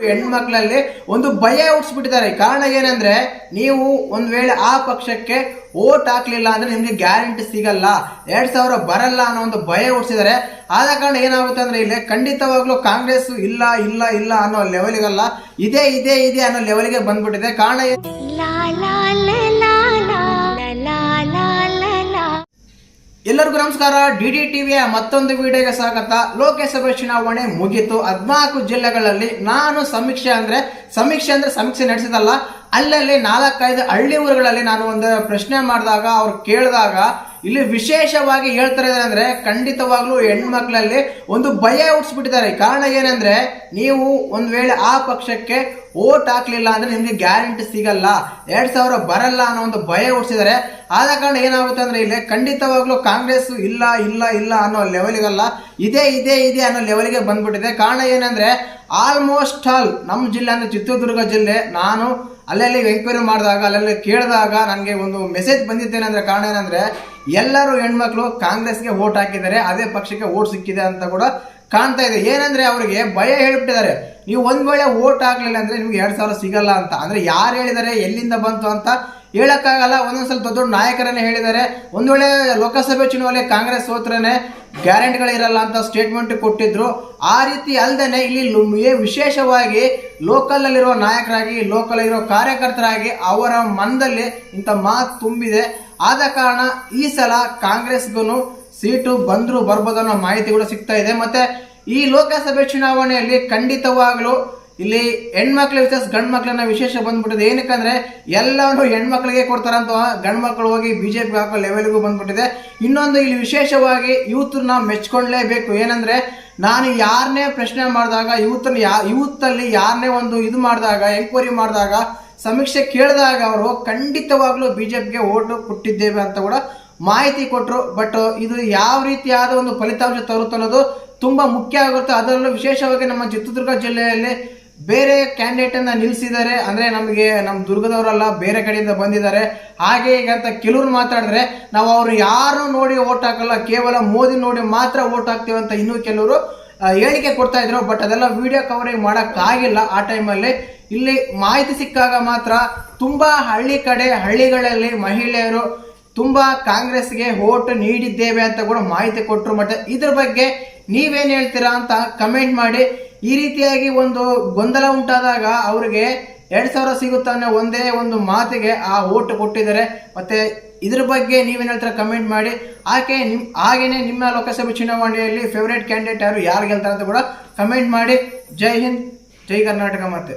ಹೆಣ್ಮಕ್ಳಲ್ಲಿ ಒಂದು ಭಯ ಹುಟ್ಟಿಸ್ಬಿಟ್ಟಿದ್ದಾರೆ ಕಾರಣ ಏನಂದ್ರೆ, ನೀವು ಒಂದ್ ವೇಳೆ ಆ ಪಕ್ಷಕ್ಕೆ ಓಟ್ ಹಾಕ್ಲಿಲ್ಲ ಅಂದ್ರೆ ನಿಮ್ಗೆ ಗ್ಯಾರಂಟಿ ಸಿಗಲ್ಲ. ಎರಡ್ ಸಾವಿರ ಬರಲ್ಲ ಅನ್ನೋ ಒಂದು ಭಯ ಹುಟ್ಟಿಸಿದ್ದಾರೆ ಆದ ಕಾರಣ ಏನಾಗುತ್ತೆ ಅಂದ್ರೆ ಇಲ್ಲಿ ಖಂಡಿತವಾಗ್ಲೂ ಕಾಂಗ್ರೆಸ್ ಇಲ್ಲ ಇಲ್ಲ ಇಲ್ಲ ಅನ್ನೋ ಲೆವೆಲ್ಗಲ್ಲ. ಇದೇ ಇದೇ, ಇದೆ ಅನ್ನೋ ಲೆವೆಲ್ಗೆ ಬಂದ್ಬಿಟ್ಟಿದೆ. ಕಾರಣ ಎಲ್ಲರಿಗೂ ನಮಸ್ಕಾರ. ಡಿ ಡಿ ಟಿವಿಯ ಮತ್ತೊಂದು ವಿಡಿಯೋಗೆ ಸ್ವಾಗತ. ಲೋಕಸಭೆ ಚುನಾವಣೆ ಮುಗಿತು. ಹದಿನಾಲ್ಕು ಜಿಲ್ಲೆಗಳಲ್ಲಿ ನಾನು ಸಮೀಕ್ಷೆ ಅಂದ್ರೆ ಸಮೀಕ್ಷೆ ಅಂದ್ರೆ ಸಮೀಕ್ಷೆ ನಡೆಸಿದಲ್ಲ. ಅಲ್ಲಲ್ಲಿ ನಾಲ್ಕೈದು ಹಳ್ಳಿ ಊರುಗಳಲ್ಲಿ ನಾನು ಒಂದು ಪ್ರಶ್ನೆ ಮಾಡಿದಾಗ, ಅವ್ರು ಕೇಳಿದಾಗ ಇಲ್ಲಿ ವಿಶೇಷವಾಗಿ ಹೇಳ್ತಾರೆ ಅಂದ್ರೆ ಖಂಡಿತವಾಗ್ಲೂ ಹೆಣ್ಮಕ್ಳಲ್ಲಿ ಒಂದು ಭಯ ಹುಟ್ಟಿಸ್ಬಿಟ್ಟಿದ್ದಾರೆ ಕಾರಣ ಏನಂದ್ರೆ, ನೀವು ಒಂದ್ ವೇಳೆ ಆ ಪಕ್ಷಕ್ಕೆ ಓಟ್ ಹಾಕ್ಲಿಲ್ಲ ಅಂದ್ರೆ ನಿಮ್ಗೆ ಗ್ಯಾರಂಟಿ ಸಿಗಲ್ಲ, ಎರಡ್ ಸಾವಿರ ಬರಲ್ಲ ಅನ್ನೋ ಒಂದು ಭಯ ಹುಟ್ಟಿಸಿದ್ದಾರೆ ಆದ ಕಾರಣ ಏನಾಗುತ್ತೆ ಅಂದ್ರೆ ಇಲ್ಲಿ ಖಂಡಿತವಾಗ್ಲೂ ಕಾಂಗ್ರೆಸ್ ಇಲ್ಲ ಇಲ್ಲ ಇಲ್ಲ ಅನ್ನೋ ಲೆವೆಲ್ಗಲ್ಲ, ಇದೇ ಇದೇ, ಇದೆ ಅನ್ನೋ ಲೆವೆಲ್ಗೆ ಬಂದ್ಬಿಟ್ಟಿದೆ. ಕಾರಣ ಏನಂದ್ರೆ ಆಲ್ಮೋಸ್ಟ್ ಆಲ್ ನಮ್ಮ ಜಿಲ್ಲೆ ಅಂದ್ರೆ ಚಿತ್ರದುರ್ಗ ಜಿಲ್ಲೆ, ನಾನು ಅಲ್ಲಲ್ಲಿ ಎಂಕ್ವೈರಿ ಮಾಡಿದಾಗ ಅಲ್ಲಲ್ಲಿ ಕೇಳಿದಾಗ ನನಗೆ ಒಂದು ಮೆಸೇಜ್ ಬಂದಿದ್ದೇನೆಂದ್ರೆ ಕಾರಣ ಏನಂದ್ರೆ ಎಲ್ಲರೂ ಹೆಣ್ಮಕ್ಳು ಕಾಂಗ್ರೆಸ್ಗೆ ಓಟ್ ಹಾಕಿದ್ದಾರೆ, ಅದೇ ಪಕ್ಷಕ್ಕೆ ಓಟ್ ಸಿಕ್ಕಿದೆ ಅಂತ ಕೂಡ ಕಾಣ್ತಾ ಇದೆ. ಏನಂದ್ರೆ ಅವರಿಗೆ ಭಯ ಹೇಳ್ಬಿಟ್ಟಿದ್ದಾರೆ. ನೀವು ಒಂದ್ ವೇಳೆ ಓಟ್ ಆಗ್ಲಿಲ್ಲ ಅಂದ್ರೆ ನಿಮ್ಗೆ ಎರಡ್ ಸಾವಿರ ಸಿಗಲ್ಲ ಅಂತ. ಅಂದ್ರೆ ಯಾರು ಹೇಳಿದ್ದಾರೆ, ಎಲ್ಲಿಂದ ಬಂತು ಅಂತ ಹೇಳಕ್ಕಾಗಲ್ಲ. ಒಂದೊಂದ್ಸಲ ದೊಡ್ಡ ದೊಡ್ಡ ನಾಯಕರನ್ನೇ ಹೇಳಿದ್ದಾರೆ. ಒಂದ್ ವೇಳೆ ಲೋಕಸಭೆ ಚುನಾವಣೆ ಕಾಂಗ್ರೆಸ್ ಸೋತ್ರೇನೆ ಗ್ಯಾರಂಟಿಗಳಿರಲ್ಲ ಅಂತ ಸ್ಟೇಟ್ಮೆಂಟ್ ಕೊಟ್ಟಿದ್ರು. ಆ ರೀತಿ ಅಲ್ಲದೆ ಇಲ್ಲಿ ವಿಶೇಷವಾಗಿ ಲೋಕಲ್ ಅಲ್ಲಿರೋ ನಾಯಕರಾಗಿ ಲೋಕಲ್ ಇರೋ ಕಾರ್ಯಕರ್ತರಾಗಿ ಅವರ ಮನದಲ್ಲಿ ಇಂಥ ಮಾತು ತುಂಬಿದೆ. ಆದ ಕಾರಣ ಈ ಸಲ ಕಾಂಗ್ರೆಸ್ಗೂ ಸೀಟು ಬಂದರೂ ಬರ್ಬೋದು ಅನ್ನೋ ಮಾಹಿತಿ ಕೂಡ ಸಿಗ್ತಾ ಇದೆ. ಮತ್ತೆ ಈ ಲೋಕಸಭೆ ಚುನಾವಣೆಯಲ್ಲಿ ಖಂಡಿತವಾಗ್ಲೂ ಇಲ್ಲಿ ಹೆಣ್ಮಕ್ಳು ವಿಶೇಷ ವಿಶೇಷ ಬಂದ್ಬಿಟ್ಟಿದೆ. ಏನಕ್ಕಂದ್ರೆ ಎಲ್ಲವನ್ನು ಹೆಣ್ಮಕ್ಳಿಗೆ ಕೊಡ್ತಾರಂತ ಗಂಡು ಮಕ್ಕಳು ಹೋಗಿ ಬಿಜೆಪಿ ಹಾಕೋ ಲೆವೆಲ್ಗೂ ಬಂದ್ಬಿಟ್ಟಿದೆ. ಇನ್ನೊಂದು ಇಲ್ಲಿ ವಿಶೇಷವಾಗಿ ಯೂತ್ನ ಮೆಚ್ಕೊಳ್ಳೇಬೇಕು. ಏನಂದ್ರೆ ನಾನು ಯಾರನ್ನೇ ಪ್ರಶ್ನೆ ಮಾಡಿದಾಗ ಯೂತ್ನ ಯಾ ಯೂತಲ್ಲಿ ಯಾರನ್ನೇ ಒಂದು ಇದು ಮಾಡಿದಾಗ ಎಂಕ್ವೈರಿ ಮಾಡಿದಾಗ ಸಮೀಕ್ಷೆ ಕೇಳಿದಾಗ ಅವರು ಖಂಡಿತವಾಗ್ಲೂ ಬಿಜೆಪಿಗೆ ಓಟು ಕೊಟ್ಟಿದ್ದೇವೆ ಅಂತ ಕೂಡ ಮಾಹಿತಿ ಕೊಟ್ಟರು ಬಟ್ ಇದು ಯಾವ ರೀತಿಯಾದ ಒಂದು ಫಲಿತಾಂಶ ತರುತ್ತೆ ಅನ್ನೋದು ತುಂಬಾ ಮುಖ್ಯ ಆಗುತ್ತೆ ಅದರಲ್ಲೂ ವಿಶೇಷವಾಗಿ ನಮ್ಮ ಚಿತ್ರದುರ್ಗ ಜಿಲ್ಲೆಯಲ್ಲಿ ಬೇರೆ ಕ್ಯಾಂಡಿಡೇಟ್ ಅನ್ನ ನಿಲ್ಲಿಸಿದ್ದಾರೆ ಅಂದ್ರೆ ನಮಗೆ ನಮ್ಮ ದುರ್ಗದವರಲ್ಲ, ಬೇರೆ ಕಡೆಯಿಂದ ಬಂದಿದ್ದಾರೆ. ಹಾಗೆ ಈಗ ಅಂತ ಕೆಲವ್ರು ಮಾತಾಡಿದ್ರೆ ನಾವು ಅವರು ಯಾರು ನೋಡಿ ಓಟ್ ಹಾಕಲ್ಲ, ಕೇವಲ ಮೋದಿ ನೋಡಿ ಮಾತ್ರ ಓಟ್ ಹಾಕ್ತೀವಿ ಅಂತ ಇನ್ನೂ ಕೆಲವರು ಹೇಳಿಕೆ ಕೊಡ್ತಾ ಇದ್ರು. ಬಟ್ ಅದೆಲ್ಲ ವಿಡಿಯೋ ಕವರಿಂಗ್ ಮಾಡೋಕ್ಕಾಗಿಲ್ಲ ಆ ಟೈಮಲ್ಲಿ ಇಲ್ಲಿ ಮಾಹಿತಿ ಸಿಕ್ಕಾಗ ಮಾತ್ರ ತುಂಬಾ ಹಳ್ಳಿ ಕಡೆ, ಹಳ್ಳಿಗಳಲ್ಲಿ ಮಹಿಳೆಯರು ತುಂಬಾ ಕಾಂಗ್ರೆಸ್ಗೆ ಓಟ್ ನೀಡಿದ್ದೇವೆ ಅಂತ ಕೂಡ ಮಾಹಿತಿ ಕೊಟ್ಟರು ಮತ್ತೆ ಇದ್ರ ಬಗ್ಗೆ ನೀವೇನ್ ಹೇಳ್ತೀರಾ ಅಂತ ಕಮೆಂಟ್ ಮಾಡಿ. ಈ ರೀತಿಯಾಗಿ ಒಂದು ಗೊಂದಲ ಉಂಟಾದಾಗ ಅವರಿಗೆ ಎರಡ್ ಸಾವಿರ ಸಿಗುತ್ತಾ ಅನ್ನೋ ಒಂದೇ ಒಂದು ಮಾತಿಗೆ ಆ ಓಟ್ ಕೊಟ್ಟಿದ್ದಾರೆ. ಮತ್ತೆ ಇದ್ರ ಬಗ್ಗೆ ನೀವೇನ್ ಹೇಳ್ತೀರಾ ಕಮೆಂಟ್ ಮಾಡಿ. ಆಕೆ ನಿಮ್, ಹಾಗೇನೆ ನಿಮ್ಮ ಲೋಕಸಭೆ ಚುನಾವಣೆಯಲ್ಲಿ ಫೇವರೇಟ್ ಕ್ಯಾಂಡಿಡೇಟ್ ಯಾರು ಯಾರು ಗೆಲ್ತಾರೆ ಅಂತ ಕೂಡ ಕಮೆಂಟ್ ಮಾಡಿ. ಜೈ ಹಿಂದ್, ಜೈ ಕರ್ನಾಟಕ ಮತ್ತೆ